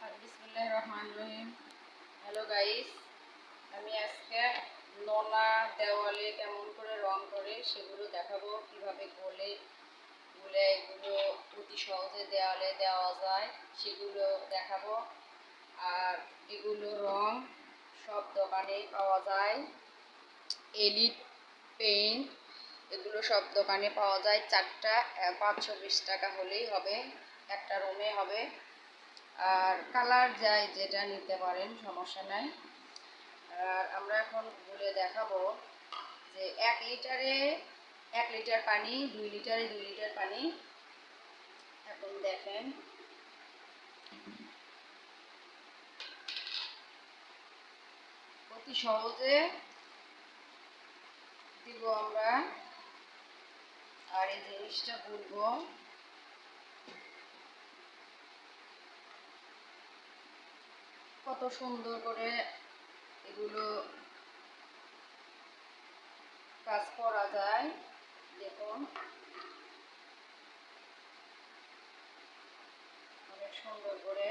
বিসমুল্লাহ রহমান রহিম hello guys আমি আজকে নোনা দেওয়ালে কেমন করে রং করে সেগুলো দেখাবো, কীভাবে গলে, গুলে এগুলো অতি সহজে দেওয়ালে দেওয়া যায় সেগুলো দেখাবো। আর এগুলো রং সব দোকানে পাওয়া যায়। এলিট পেইন্ট এগুলো সব দোকানে পাওয়া যায়। চারটা পাঁচশো বিশ টাকা হলেই হবে। একটা রুমে হবে। আর কালার যায় যেটা নিতে পারেন, সমস্যা নাই। আর আমরা এখন বলে দেখাবো যে এক লিটারে, এক লিটার পানি, দুই লিটারে, দুই লিটার পানি। এখন দেখেন। অতি সহজে দিব আমরা। আর এই জিনিসটা বলব কত সুন্দর করে এগুলো কাজ করা যায়। দেখুন। অনেক সুন্দর করে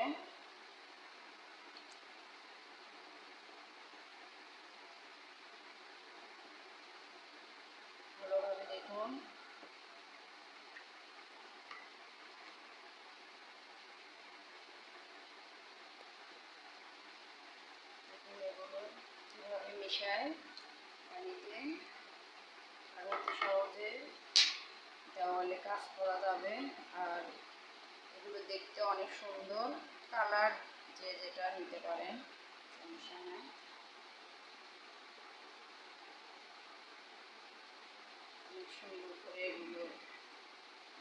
ভালোভাবে দেখুন দেখুন এগুলো কীভাবে পানিতে আর অতি সহজে দেওয়ালে কাজ করা যাবে। আর এগুলো দেখতে অনেক সুন্দর। কালার যে যেটা নিতে পারেন, সমস্যা নাই। অনেক সুন্দর করে এগুলো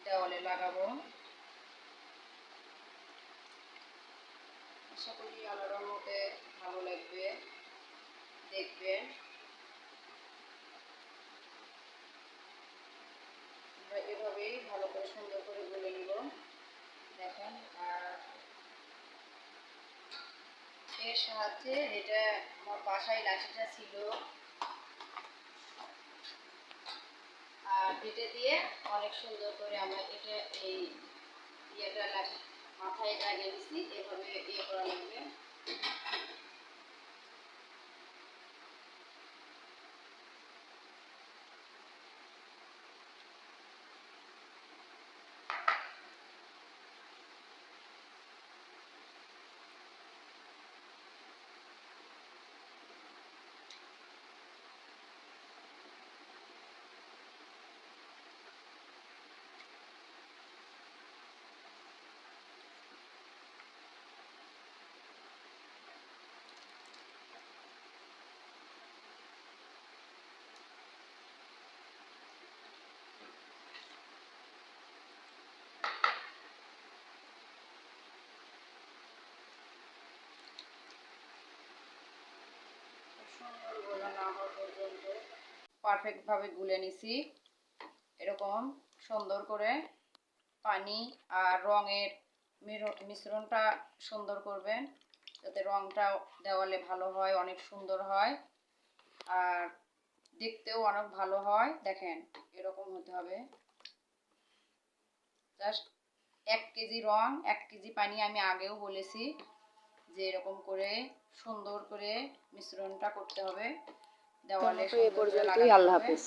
দেওয়ালে লাগাবো। আশা করি আল্লাহর মতে ভালো লাগবে। দেখবেন আমরা এভাবেই ভালো করে সুন্দর করে গুলে নিব। দেখেন, আর এর সাহায্যে এটা আমার বাসায় লাঠিটা ছিল। আর এটা দিয়ে অনেক সুন্দর করে আমরা এটা এই ইয়েটা লাঠি মাথায় লাগিয়ে দিচ্ছি এভাবে ইয়ে করা লাগবে। পারফেক্টভাবে গুলে নিছি। এরকম সুন্দর করে পানি আর রঙের মিশ্রণটা সুন্দর করবেন, যাতে রঙটা দেওয়ালে ভালো হয়, অনেক সুন্দর হয়। আর দেখতেও অনেক ভালো হয়। দেখেন, এরকম হতে হবে। জাস্ট এক কেজি রং, এক কেজি পানি আমি আগেও বলেছি যে এরকম করে সুন্দর করে মিশ্রণটা করতে হবে। দেওয়ালে এ পর্যন্তই আল্লাহ। হাফেজ